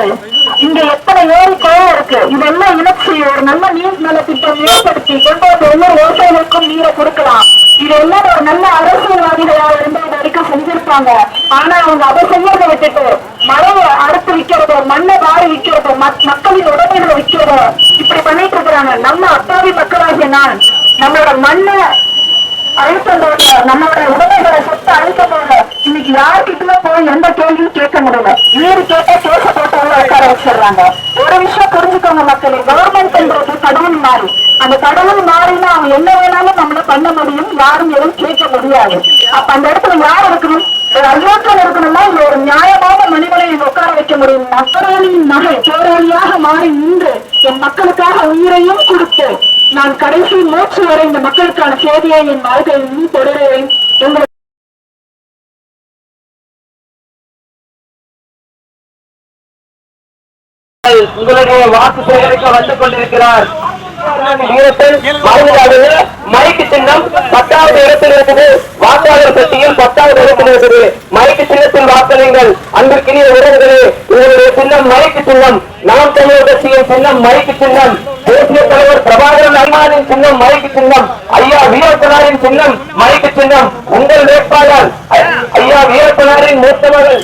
பெண் இங்க எத்தனையோ ஏரி குளம் இருக்கு? இதெல்லாம் இணைச்சி ஒரு நல்ல நீர் நல திட்டம் ஏற்படுத்தி கொண்டு வந்து ஒவ்வொரு விவசாயிகளுக்கும் நீரை கொடுக்கலாம். இதெல்லாம் ஒரு நல்ல அரசியல்வாதிகளா இருந்து இது வரைக்கும் செஞ்சிருப்பாங்க. ஆனா அவங்க அதை செய்யறதை விட்டுட்டு மழையை அறுத்து விற்கிறதோ மண்ணை வாரி விற்கிறதோ மக்களின் உடமைகளை விற்கிறதோ இப்படி பண்ணிட்டு இருக்கிறாங்க. நம்ம அப்பாவி மக்களாகிய நான் நம்மளோட மண்ணை அழுத்தத்தோட நம்மளோட உடமைகளை சொத்து அழுத்தத்தோட இன்னைக்கு யாருக்கிட்ட போய் எந்த கேள்வியும் கேட்க முடியல. நீர் கேட்டா பேச போட்டு உட்கார வச்சிடுறாங்க. ஒரு விஷயம் புரிஞ்சுக்கோங்க மக்களே கவர்மெண்ட்ன்றது கடவுள் மாறி. அந்த கடவுள் மாறினா அவங்க என்ன வேணாலும் நம்மள பண்ண முடியும் யாரும் எதுவும் கேட்க முடியாது. அப்ப அந்த இடத்துல யார் இருக்கணும்? ஒரு அயோக்கியம் இருக்கணும்னா இல்ல ஒரு நியாயமான மனிதனை உட்கார வைக்க முடியும். மக்களின் மகள் போராளியாக மாறி நின்று என் மக்களுக்காக உயிரையும் கொடுத்து நான் கடைசி மூச்சு வரை இந்த மக்களுக்கான சேவையை என் வாழ்க்கையில் தொடருவேன். உங்களுடைய வாக்கு சேகரிக்க வந்து கொண்டிருக்கிறார். மைக்கு சின்னம் பத்தாவது இடத்தில் இருக்குது. வாக்காளர் பெட்டியில் பத்தாவது இடத்தில் இருக்குது. மைக்கு சின்னத்தில் வாக்களியுங்கள் அன்பிற்கினிய உறவுகளே உங்களுடைய சின்னம் மைக்கு சின்னம். நாம் தமிழர் கட்சியின் சின்னம் மைக்கு சின்னம். தேசிய தலைவர் பிரபாகரன் அண்ணாவின் சின்னம் மைக்கு சின்னம். ஐயா வீரப்பனாரின் சின்னம் மைக்கு சின்னம். உங்கள் வேட்பாளர் ஐயா வீரப்பனாரின் மூத்த மகள்.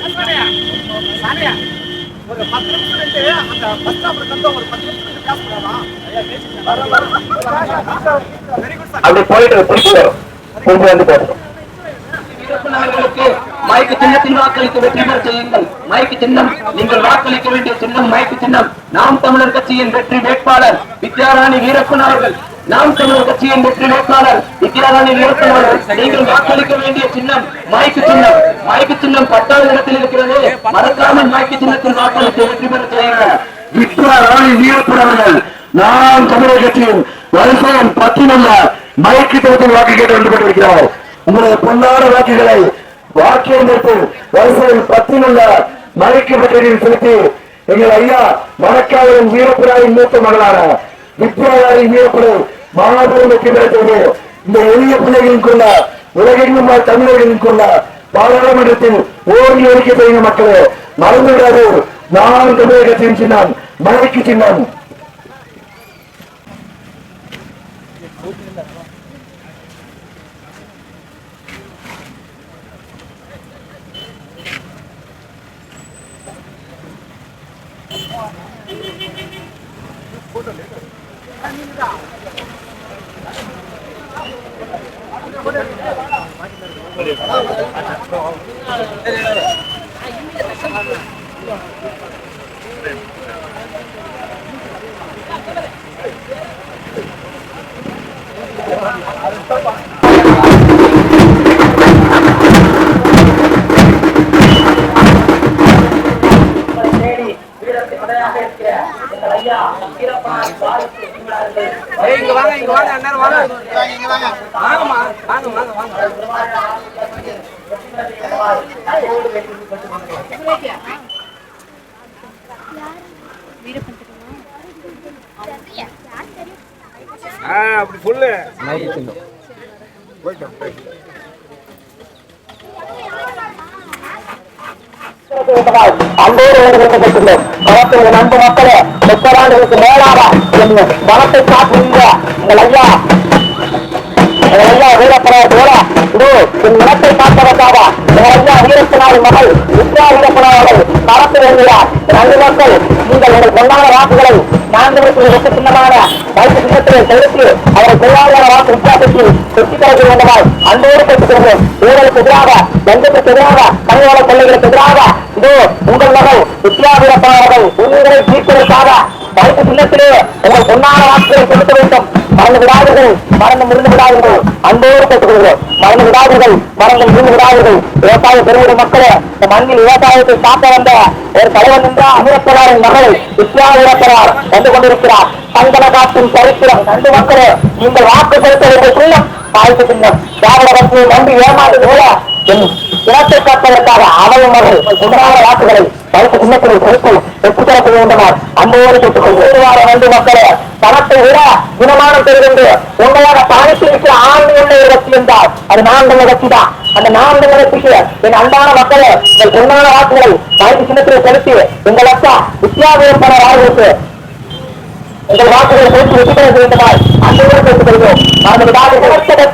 அப்படி போயிட்டு திருப்பி வரும். திருப்பி வந்து பேசுறோம் மயக்கு சின்னத்தில் வாக்களிக்க வெற்றி பெற செய்யுங்கள் மயக்கு சின்னம் நீங்கள் வாக்களிக்க வேண்டிய சின்னம் மயக்கு சின்னம் நாம் தமிழர் கட்சியின் வெற்றி வேட்பாளர் வித்யாராணி வீரப்பன் அவர்கள். நாம் தமிழர் கட்சியின் வெற்றி வேட்பாளர் வித்யாராணி வீரப்பன் நீங்கள் வாக்களிக்க வேண்டிய சின்னம் மாய்க்கு சின்னம். மாய்க்கு சின்னம் பத்தாவது இடத்தில் இருக்கிறது. மறக்காமல் மாய்க்கு சின்னத்தில் வாக்களித்து வெற்றி பெற செய்யுங்கள் வித்யாராணி வீரப்பன் நாம் தமிழர் கட்சியின் வரிசையின் பத்தினல்ல மயக்கு சின்னத்தில் வாக்கு கேட்டு வந்து கொண்டிருக்கிறார். உங்களுடைய பொன்னான வாக்குகளை வாக்கியங்கள் வரிசையில் பத்தினுள்ள மயக்கு பட்டியலில் செலுத்தி எங்கள் ஐயா மணக்காவின் வீரப்புராவின் மூத்த மகளான வித்யாதாரி வீரப்புரை மாபெரும் வெற்றி பெற செய்து இந்த எளிய பிள்ளைகளின் கொள்ள உலகெங்கும் வாழ் தமிழர்களின் கொள்ள பாராளுமன்றத்தில் ஓடி ஒழிக்க செய்யுங்க மக்களே மறந்து விடாது நான் தமிழகத்தின் சின்னம் மலைக்கு சின்னம். அப்படி சொல்லு. போயிட்டோம் அன்போடு நண்பு மக்களே முப்பது ஆண்டுகளுக்கு மேலாக என் வளத்தை காட்டுகின்ற எங்கள் ஐயா எங்கள் ஐயா வீரப்பனார் போல இதோ மகள் வித்யா வீரப்பனார் பரப்பு வருகிறார் மக்கள் நீங்கள் உங்கள் வாக்குகளை நான்கு வெற்றி சின்னமான சின்னத்திலே செலுத்தி அவரை வாக்கு வித்தியாசத்தில் வெற்றி பெற வேண்டுமாய் அன்போடு கேட்டுக்கிறோம் ஊழலுக்கு எதிராக லஞ்சத்துக்கு எதிராக பணியாள கொள்ளைகளுக்கு எதிராக இதோ உங்கள் மகள் வித்யா வீரப்பனார் உங்களை தீர்ப்பதற்காக சின்னத்திலே உங்கள் பொன்னான வாக்குகளை செலுத்த விடாதீர்கள். மரணம் இருந்து விடாதீர்கள். அன்போடு கேட்டுக்கொள்கிறோம். மறந்து விடாதீர்கள். மறந்து இருந்து விடாதீர்கள். விவசாய பெருமிட மக்களே இந்த மண்ணில் விவசாயத்தை காக்க வந்த ஒரு தலைவன் என்ற அமிரப்பனாரின் மகள் வித்யா வீரப்பனார் வந்து கொண்டிருக்கிறார். தங்கன காட்டின் சரித்திரம். நண்டு மக்களே நீங்கள் வாக்கு செலுத்த வேண்டிய சின்னம் வாய்ப்பு சின்னம் திராவிட கட்சியை நம்பி ஏமாந்து போல என் இனத்தை காப்பதற்காக அவள் மகள் உடனான வாக்குகளை வைத்து சின்னத்தில் செலுத்தி வெற்றி பெற வேண்டுமா அன்போடு கேட்டுக்கொள்வார வந்து மக்களே பணத்தை விட குணமானம் பெறுகின்ற உங்களாக பணத்தில் இருக்கிற ஆண்டு உள்ள இடத்தில் இருந்தால் அது நான்கு கட்சி தான் அந்த நான்கு கட்சிக்கு என் அன்பான மக்களே உங்கள் பொன்னான வாக்குகளை வைத்து சின்னத்தில் செலுத்தி எங்கள் அக்கா வித்யாவியப்பன வாழ்வுக்கு எங்கள் வாக்குகளை போட்டு வெற்றி பெற வேண்டுமாய் அன்போடு கேட்டுக்கொள்வோம் நமது விடாது சிறந்த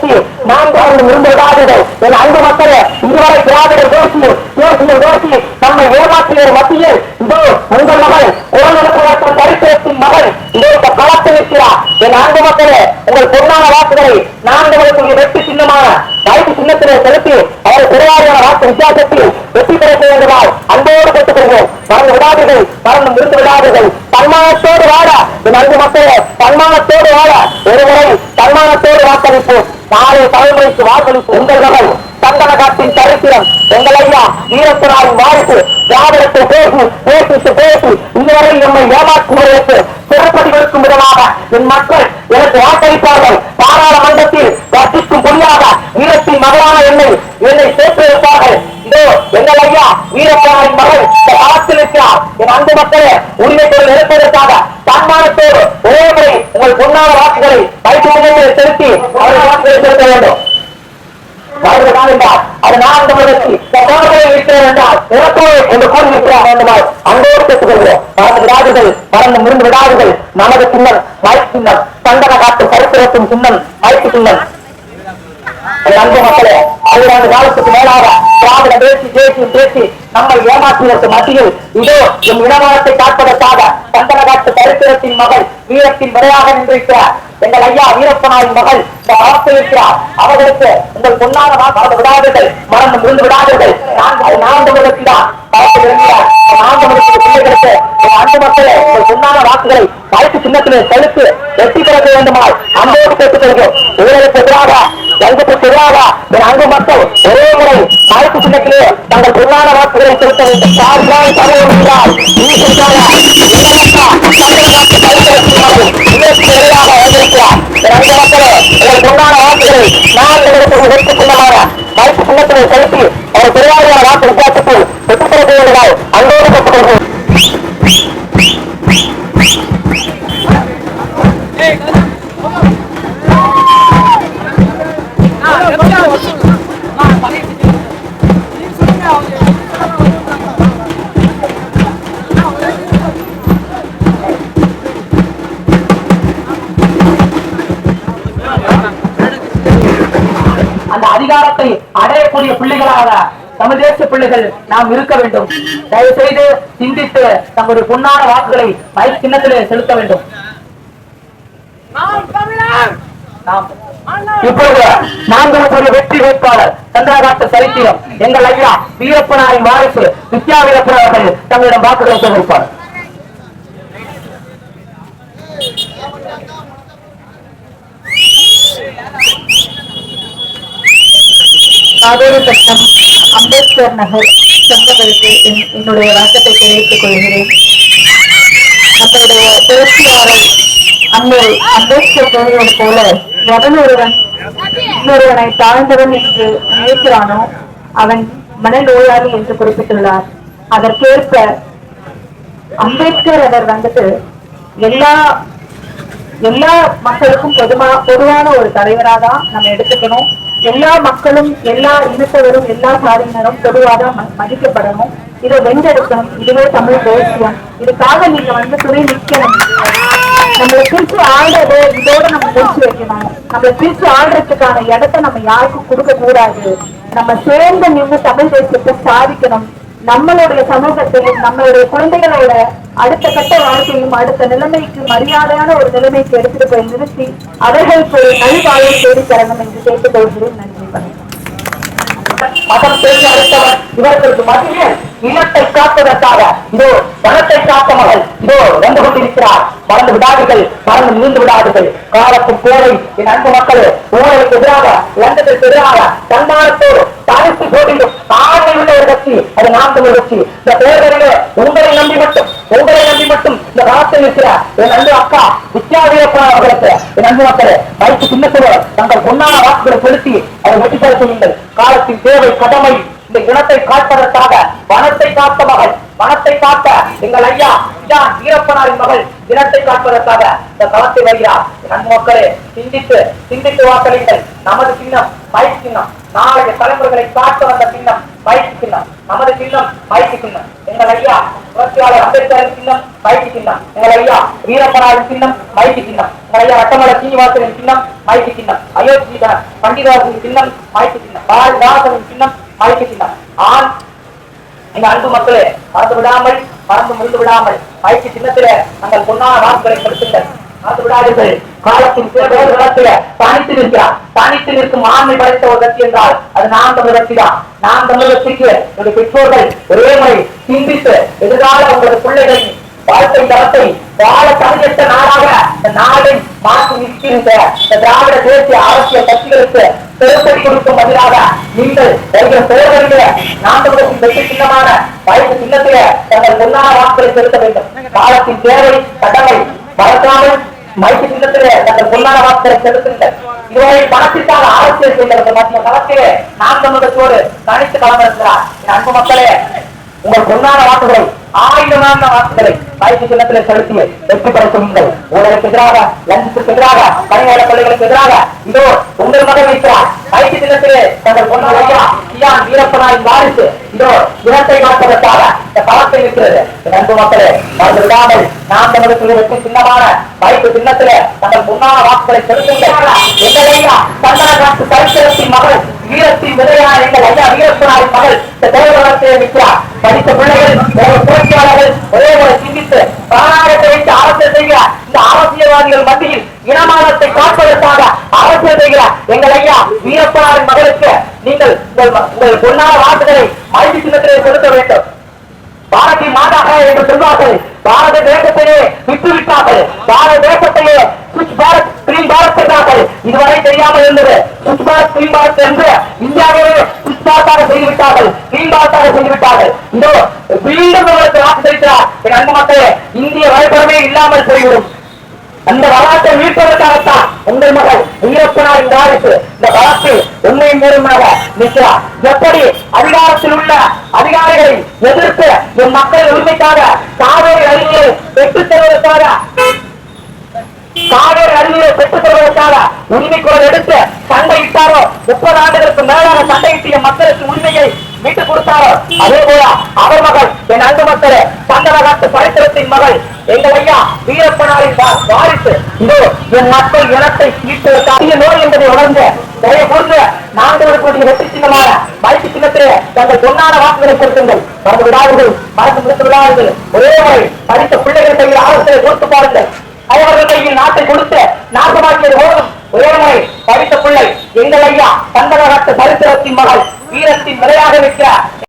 நான்கு ஆண்டு விரும்புவதாக என் அன்பு மக்களே இதுவரை திராவிடர் தோசி தேசிய தோசி நம்மை ஏமாற்றியர் மத்தியில் இதோ உங்கள் மகள் குழந்தைகளுக்கு சரித்திரத்தின் மகள் இதோ இந்த களத்தில் இருக்கிறார் என் அன்பு மக்களே உங்கள் பொன்னான வாக்குகளை நான்கு வெற்றி சின்னமான வாய்ப்பு சின்னத்திலே செலுத்தி அவரை திருவாரியான வாக்கு வித்தியாசத்தில் வெற்றி பெற வேண்டுமாய் அன்போடு பெற்றுக் கொள்வோம் பறந்து விடாதீர்கள் பறந்து முடிந்து விடாதீர்கள். தன்மானத்தோடு வாட என் அன்பு மக்களே தன்மானத்தோடு வாட ஒருமுறை தன்மானத்தோடு வாக்களிப்போம். நாளை தலைமுறைக்கு வாக்களிப்பு உங்கள் மகள் சந்தன காட்டின் சரித்திரம் எங்கள் ஐயா வீரத்தினாரின் வாரிசு திராவிடத்தை பேசி பேசிட்டு பேசி இதுவரை நம்மை ஏமாற்றுவதற்கு சிறப்படி கொடுக்கும் விதமாக என் மக்கள் எனக்கு வாக்களிப்பார்கள் பாராளுமன்றத்தில் வர்த்திக்கும் புலியாக வீரத்தின் மகளான என்னை என்னை சேர்த்து வைப்பார்கள் இதோ எங்கள் ஐயா வீரப்பனாரின் மகள் இந்த களத்தில் இருக்கிறார். என் அன்பு மக்களே உரிமை குரல் எடுப்பதற்காக தன்மானத்தோடு ஒரே முறை உங்கள் பொன்னான வாக்குகளை பயிற்சி செலுத்தி அவர்கள் வாக்குகளை செலுத்த வேண்டும். வாழ்வதற்காக என்றால் அது நான் தமிழகத்தி இருக்கிறேன் என்றால் என்று கூறியிருக்கிறார் அங்கோடு கேட்டுக்கொள்கிறோம் மறந்து விடாதுகள் மறந்து முறிந்து விடாதுகள் நமது சின்னம் வாய்ப்பு சின்னம் சந்தன காட்டு சரித்திரத்தின் சின்னம் வாய்ப்பு சின்னம் அன்பு மக்களே காலத்துக்கு மேலாக திராவிட பேசி பேசி பேசி நம்மை ஏமாற்றுவதற்கு மத்தியில் இதோ என் இனமானத்தை காப்பதற்காக சந்தன காட்டு சரித்திரத்தின் மகள் வீரத்தின் விரையாக நின்றிருக்கிறார். எங்கள் ஐயா வீரப்பனாரின் மகள் இந்த காலத்தில் இருக்கிறார் அவர்களுக்கு உங்கள் பொன்னான மறந்து விடாதீர்கள். மறந்து முறிந்து விடாதீர்கள். நான் நான்கு முகத்தில்தான் களத்தில் இருக்கிறார் நான்கு முகத்திற்கு பிள்ளைகளுக்கு அன்பு மக்களே உங்கள் பொன்னான வாக்குகளை வாய்ப்பு சின்னத்திலே செலுத்து வெற்றி பெற வேண்டுமாய் அன்போடு கேட்டுக்கொள்கிறோம். ஊழலுக்கு எதிராக லஞ்சத்துக்கு எதிராக என் அன்பு மக்கள் ஒரே முறை வாய்ப்பு சின்னத்திலே தங்கள் பொன்னான வாக்குகளை செலுத்த வேண்டும் சார்பாய் தலைவர் என்றால் வாக்குகளை நான் செலுத்தி அவர் பெரியாரியான வாக்கு வித்தியாசத்தில் பெற்றுக் பெற வேண்டுமாய் அன்போடு பெற்றுக் அந்த அதிகாரத்தை அடையக்கூடிய பிள்ளைகளாக தமிழ்தேச பிள்ளைகள் நாம் இருக்க வேண்டும். தயவு செய்து சிந்தித்து தங்களுடைய பொன்னான வாக்குகளை மைக் சின்னத்திலே செலுத்த வேண்டும். இப்பொழுது நாங்கள் ஒரு வெற்றி வேட்பாளர் சந்திரகாத்த சரித்திரம் எங்கள் ஐயா வீரப்பனாரின் வாரிசு வித்யா வீரப்பனார்கள் தங்களிடம் வாக்குகளை சேகரிப்பார். காவேரி பட்டம் அம்பேத்கர் நகர் சொந்தங்களுக்கு என்னுடைய வணக்கத்தை தெரிவித்துக் கொள்கிறேன். நம்முடைய புரட்சியாளர் அங்கே அம்பேத்கர் கூறியது போல எவன் ஒருவன்? இன்னொருவனை தாழ்ந்தவன் என்று நினைக்கிறானோ அவன் மனநோயாளி என்று குறிப்பிட்டுள்ளார். அதற்கேற்ப அம்பேத்கர் அவர் வந்துட்டு எல்லா எல்லா மக்களுக்கும் பொதுமா பொதுவான ஒரு தலைவரா தான் நம்ம எடுத்துக்கணும். எல்லா மக்களும் எல்லா இனத்தவரும் எல்லா சாதியினரும் பொதுவாக ம- மதிக்கப்படணும். இதை வென்றெடுக்கணும். இதுவே தமிழ் தேசியம். இதுக்காக நீங்க வந்து துணை நிற்கணும் நம்மளை பிரிச்சு ஆடுறதே இதோட நம்ம பிரிச்சு வைக்கணும். நம்மளை பிரிச்சு ஆடுறதுக்கான இடத்த நம்ம யாருக்கும் கொடுக்க கூடாது. நம்ம சேர்ந்து நின்று தமிழ் தேசியத்தை சாதிக்கணும். நம்மளுடைய சமூகத்தையும் நம்மளுடைய குழந்தைகளோட அடுத்த கட்ட வாழ்க்கையும் அடுத்த நிலைமைக்கு மரியாதையான ஒரு நிலைமைக்கு எடுத்துட்டு போய் நிறுத்தி அவர்களுக்கு ஒரு நல்வாழ்வை தேடி தரணும் என்று கேட்டுக்கொள்கிறேன் நன்றி. மதம் தேடி அழைத்தவர் இவர்களுக்கு மத்தியில் இனத்தை காப்பதற்காக இதோ வனத்தை காத்த மகள் இதோ வந்து கொண்டிருக்கிறார். மறந்து விடாதீர்கள் மறந்து நீண்டு விடாதீர்கள். காலத்தின் கோவை என் அன்பு மக்களே ஊழலுக்கு எதிராக லண்டத்திற்கு எதிராக தன்மானத்தோடு தனித்து போட்டியிடும் ஆண்மை உள்ள ஒரு கட்சி அது நாம் தமிழ் கட்சி. இந்த தேர்தலில் உங்களை நம்பி உங்களை நம்பி மட்டும் இந்த காலத்தில் இருக்கிற என் அன்பு அக்கா வித்யா அவர்களுக்கு என் அன்பு மக்களே வைத்து சின்னத்தோடு தங்கள் பொன்னான வாக்குகளை செலுத்தி அதை வெற்றி பெற செய்யுங்கள் காலத்தின் தேவை கடமை இந்த இனத்தை காப்பதற்காக வனத்தை காத்த மகள் வனத்தை காத்த எங்கள் ஐயா இதான் வீரப்பனாரின் மகள் இனத்தை காப்பதற்காக இந்த களத்தை வருகிறார். நன் மக்களே சிந்தித்து சிந்தித்து வாக்களிங்கள் நமது சின்னம் மயிர் சின்னம். நாளைய தலைமுறைகளை காக்க வந்த சின்னம் மயிர் சின்னம். நமது சின்னம் மயிர் சின்னம். எங்கள் ஐயா புரட்சியாளர் அம்பேத்கரின் சின்னம் மயிர் சின்னம். எங்கள் ஐயா வீரப்பனாரின் சின்னம் மயிர் சின்னம். எங்கள் ஐயா ரத்தமல சீனிவாசனின் சின்னம் மயிர் சின்னம். அயோத்திதன் பண்டிதாசனின் சின்னம் மயிர் சின்னம். பாரதிதாசனின் சின்னம் மயிர் சின்னம். ஆண் இந்த அன்பு மக்களே மறந்து விடாமல் மறந்து முறிந்து விடாமல் பயிற்சி சின்னத்திலே தங்கள் பொன்னான வாக்குகளை கொடுத்துங்கள் மறந்து விடாதீர்கள். காலத்தின் பேரோடு காலத்தில தனித்து நிற்கிறார். தனித்து நிற்கும் ஆண்மை படைத்த ஒரு கட்சி என்றால் அது நாம் தமிழ் கட்சி தான். நாம் தமிழ் கட்சிக்கு என்னுடைய பெற்றோர்கள் ஒரே முறை சிந்தித்து எதிர்கால உங்களது பிள்ளைகளின் வாழ்க்கை தரத்தை வாழ தகுதியற்ற நாடாக இந்த நாடை மாற்றி நிற்கின்ற திராவிட தேசிய அரசியல் கட்சிகளுக்கு பெருப்படி கொடுக்கும் பதிலாக நீங்கள் வருகிற நாம் தமிழகத்தின் வெற்றி சின்னமான வயசு சின்னத்திலே தங்கள் பொன்னான வாக்குகளை செலுத்த வேண்டும். காலத்தின் தேவை கடமை மறக்காமல் மைக்கு சின்னத்திலே தங்கள் பொன்னான வாக்குகளை செலுத்துங்கள். இதுவரை பணத்திற்காக அரசியல் செய்கிறது மத்திய களத்திலே நாம் தமிழகத்தோடு தனித்து களமிருக்கிறார் என் அன்பு மக்களே உங்கள் பொன்னான வாக்குகளை ஆயுதமான வாக்குகளை மைக்கு சின்னத்தில் செலுத்தி வெற்றி பெற சொல்லுங்கள் ஊழலுக்கு எதிராக லஞ்சத்துக்கு எதிராக பணியாளர் பள்ளிகளுக்கு எதிராக இதோ உங்கள் மகன் வைக்கிறார். மைக்கு சின்னத்திலே தங்கள் பொண்ணு ஐயா சியான் வீரப்பனாரின் வாரிசு இதோ இனத்தை காப்பதற்காக இந்த களத்தில் இருக்கிறது என் அன்பு மக்களே மறந்து விடாமல் நாம் தமிழகத்தில் வெற்றி சின்னமான மைக்கு சின்னத்திலே தங்கள் பொன்னான வாக்குகளை செலுத்துங்கள். எங்கள் ஐயா சந்தன காட்டு சரித்திரத்தின் மகள் வீரத்தின் விதையான எங்கள் ஐயா வீரப்பனாரின் மகள் இந்த தேவலகத்திலே நிற்கிறார் படித்த பிள்ளைகள் ஒரு ஒரே ஒரு சிந்தித்து பிராணாயத்தை வைத்து அரசியல் செய்கிற இந்த அரசியல்வாதிகள் மத்தியில் இனமானத்தை காப்பதற்காக அரசியல் செய்கிற எங்கள் ஐயா வீரப்பனாரின் மகளுக்கு நீங்கள் உங்கள் உங்கள் பொன்னான வாக்குகளை மைதி சின்னத்திலே செலுத்த வேண்டும். பாரதி மாதாக என்று சொல்வார்கள். பாரத தேசத்தையே விட்டு விட்டார்கள் பாரத தேசத்தையே சுவிச் பாரத் கிரீம் பாரத் இதுவரை தெரியாமல் இருந்தது. சுவிச் பாரத் கிரீம் பாரத் என்று இந்தியாவிலே சுவிச் பாரத்தாக பாரத்தாக மீண்டும் செலுத்தினார். என் அன்பு மக்களே இந்திய வரைபடமே இல்லாமல் போய்விடும். அந்த வரலாற்றை மீட்பதற்காகத்தான் உங்கள் மகள் வீரப்பனாரின் வாரிசு இந்த வழக்கில் உண்மை நேர்மையாக நிற்கிறார். எப்படி அதிகாரத்தில் உள்ள அதிகாரிகளை எதிர்த்து என் மக்கள் உரிமைக்காக காவேரி அருவியை பெற்றுத் தருவதற்காக காவேரி அருவியை பெற்றுத் தருவதற்காக உரிமை குரல் எடுத்து சண்டையிட்டாரோ முப்பது ஆண்டுகளுக்கு மேலான சண்டையிட்டிய மக்களுக்கு உரிமையை மீட்டுக் கொடுத்தாரோ அதே போல அவர் மகள் என் அன்பு மக்களே சந்தனகாட்டு சரித்திரத்தின் மகள் எங்கள் ஐயா வீரப்பனாரின் வா- வாரிசு. இதோ என் மக்கள் இனத்தை மீட்டதற்காக நோய் என்பதை உணர்ந்து தயவு கூர்ந்து நான்கு வரக்கூடிய வெற்றி சின்னமான மதிப்பு சின்னத்திலே தங்கள் பொன்னான வாக்குகளை கொடுத்துங்கள். மறந்து விடாதீர்கள் மறந்து முடித்து விடாதீர்கள். ஒரே முறை படித்த பிள்ளைகள் கையில் ஆலோசனை கொடுத்து பாருங்கள். அவர்கள் கையில் நாட்டை கொடுத்து நாசமாக்கியது போதும். ஒரே படித்த பிள்ளை எங்கள் ஐயா சந்தனகாட்டு சரித்திரத்தின் மகள் வீரத்தின் விலையாக இருக்கிறார்